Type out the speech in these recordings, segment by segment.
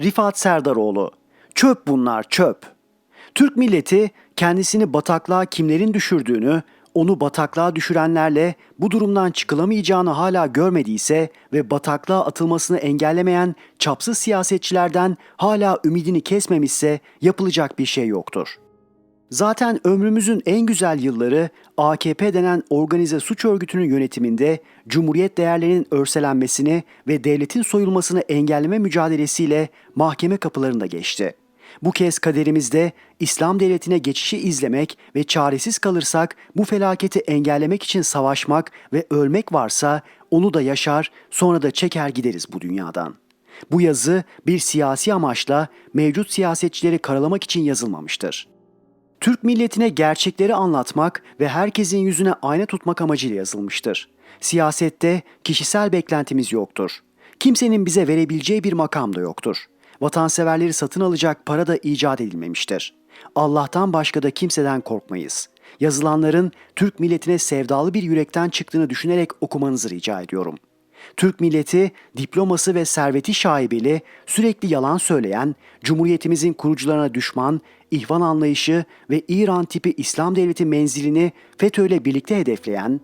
Rifat Serdaroğlu. Çöp bunlar çöp. Türk milleti kendisini bataklığa kimlerin düşürdüğünü, onu bataklığa düşürenlerle bu durumdan çıkılamayacağını hala görmediyse ve bataklığa atılmasını engellemeyen çapsız siyasetçilerden hala ümidini kesmemişse yapılacak bir şey yoktur. Zaten ömrümüzün en güzel yılları AKP denen organize suç örgütünün yönetiminde cumhuriyet değerlerinin örselenmesini ve devletin soyulmasını engelleme mücadelesiyle mahkeme kapılarında geçti. Bu kez kaderimizde İslam devletine geçişi izlemek ve çaresiz kalırsak bu felaketi engellemek için savaşmak ve ölmek varsa onu da yaşar sonra da çeker gideriz bu dünyadan. Bu yazı bir siyasi amaçla mevcut siyasetçileri karalamak için yazılmamıştır. Türk milletine gerçekleri anlatmak ve herkesin yüzüne ayna tutmak amacıyla yazılmıştır. Siyasette kişisel beklentimiz yoktur. Kimsenin bize verebileceği bir makam da yoktur. Vatanseverleri satın alacak para da icat edilmemiştir. Allah'tan başka da kimseden korkmayız. Yazılanların Türk milletine sevdalı bir yürekten çıktığını düşünerek okumanızı rica ediyorum.'' Türk milleti diploması ve serveti şaibeli, sürekli yalan söyleyen, Cumhuriyetimizin kurucularına düşman, ihvan anlayışı ve İran tipi İslam devleti menzilini FETÖ birlikte hedefleyen,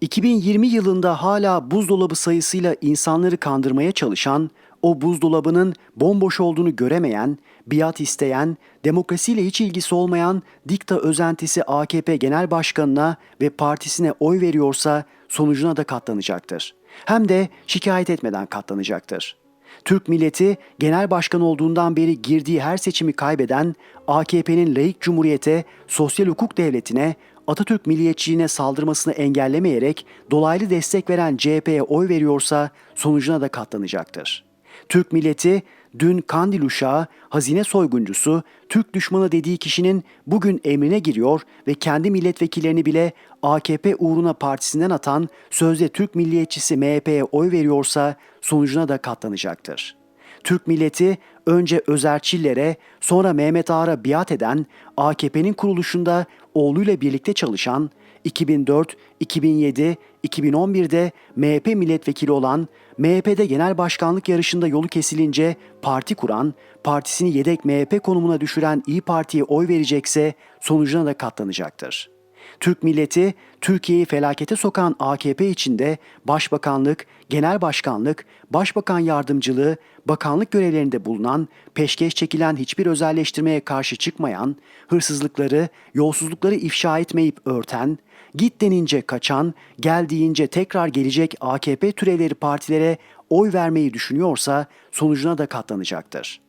2020 yılında hala buzdolabı sayısıyla insanları kandırmaya çalışan, o buzdolabının bomboş olduğunu göremeyen, biat isteyen, demokrasiyle hiç ilgisi olmayan dikta özentisi AKP Genel Başkanına ve partisine oy veriyorsa sonucuna da katlanacaktır. Hem de şikayet etmeden katlanacaktır. Türk milleti genel başkan olduğundan beri girdiği her seçimi kaybeden AKP'nin laik cumhuriyete, sosyal hukuk devletine, Atatürk milliyetçiliğine saldırmasını engellemeyerek dolaylı destek veren CHP'ye oy veriyorsa sonucuna da katlanacaktır. Türk milleti dün Kandil uşağı, hazine soyguncusu, Türk düşmanı dediği kişinin bugün emrine giriyor ve kendi milletvekillerini bile AKP uğruna partisinden atan sözde Türk milliyetçisi MHP'ye oy veriyorsa sonucuna da katlanacaktır. Türk milleti önce Özerçillere sonra Mehmet Ağar'a biat eden, AKP'nin kuruluşunda oğluyla birlikte çalışan, 2004, 2007, 2011'de MHP milletvekili olan, MHP'de genel başkanlık yarışında yolu kesilince parti kuran, partisini yedek MHP konumuna düşüren İyi Parti'ye oy verecekse sonucuna da katlanacaktır. Türk milleti Türkiye'yi felakete sokan AKP içinde başbakanlık, genel başkanlık, başbakan yardımcılığı, bakanlık görevlerinde bulunan, peşkeş çekilen hiçbir özelleştirmeye karşı çıkmayan, hırsızlıkları, yolsuzlukları ifşa etmeyip örten, git denince kaçan, gel deyince tekrar gelecek AKP türevleri partilere oy vermeyi düşünüyorsa sonucuna da katlanacaktır.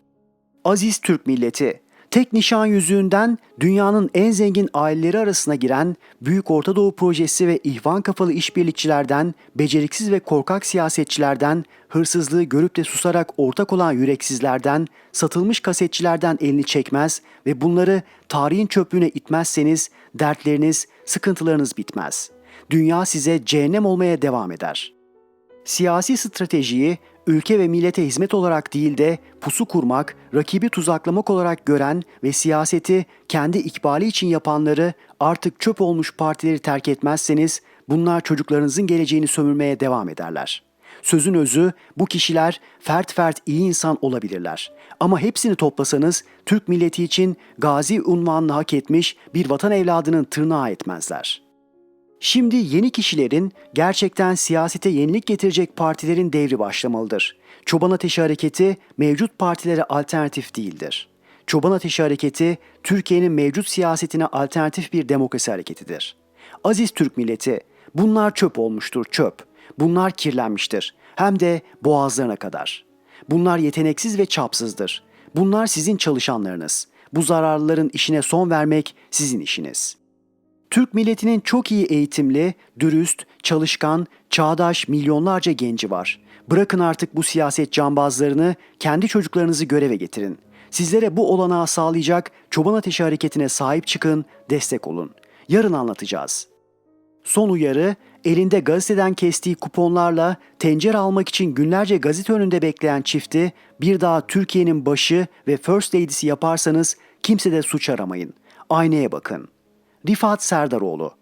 Aziz Türk milleti, tek nişan yüzüğünden dünyanın en zengin aileleri arasına giren Büyük Orta Doğu Projesi ve ihvan kafalı işbirlikçilerden, beceriksiz ve korkak siyasetçilerden, hırsızlığı görüp de susarak ortak olan yüreksizlerden, satılmış kasetçilerden elini çekmez ve bunları tarihin çöplüğüne itmezseniz dertleriniz, sıkıntılarınız bitmez. Dünya size cehennem olmaya devam eder. Siyasi stratejiyi ülke ve millete hizmet olarak değil de pusu kurmak, rakibi tuzaklamak olarak gören ve siyaseti kendi ikbali için yapanları artık çöp olmuş partileri terk etmezseniz bunlar çocuklarınızın geleceğini sömürmeye devam ederler. Sözün özü bu kişiler fert fert iyi insan olabilirler. Ama hepsini toplasanız Türk milleti için gazi unvanını hak etmiş bir vatan evladının tırnağı etmezler.'' Şimdi yeni kişilerin gerçekten siyasete yenilik getirecek partilerin devri başlamalıdır. Çoban Ateşi Hareketi mevcut partilere alternatif değildir. Çoban Ateşi Hareketi Türkiye'nin mevcut siyasetine alternatif bir demokrasi hareketidir. Aziz Türk milleti, bunlar çöp olmuştur çöp. Bunlar kirlenmiştir. Hem de boğazlarına kadar. Bunlar yeteneksiz ve çapsızdır. Bunlar sizin çalışanlarınız. Bu zararlıların işine son vermek sizin işiniz.'' Türk milletinin çok iyi eğitimli, dürüst, çalışkan, çağdaş milyonlarca genci var. Bırakın artık bu siyaset cambazlarını, kendi çocuklarınızı göreve getirin. Sizlere bu olanağı sağlayacak Çoban Ateşi Hareketi'ne sahip çıkın, destek olun. Yarın anlatacağız. Son uyarı, elinde gazeteden kestiği kuponlarla tencere almak için günlerce gazete önünde bekleyen çifti bir daha Türkiye'nin başı ve first lady'si yaparsanız kimse de suç aramayın. Aynaya bakın. Rifat Serdaroğlu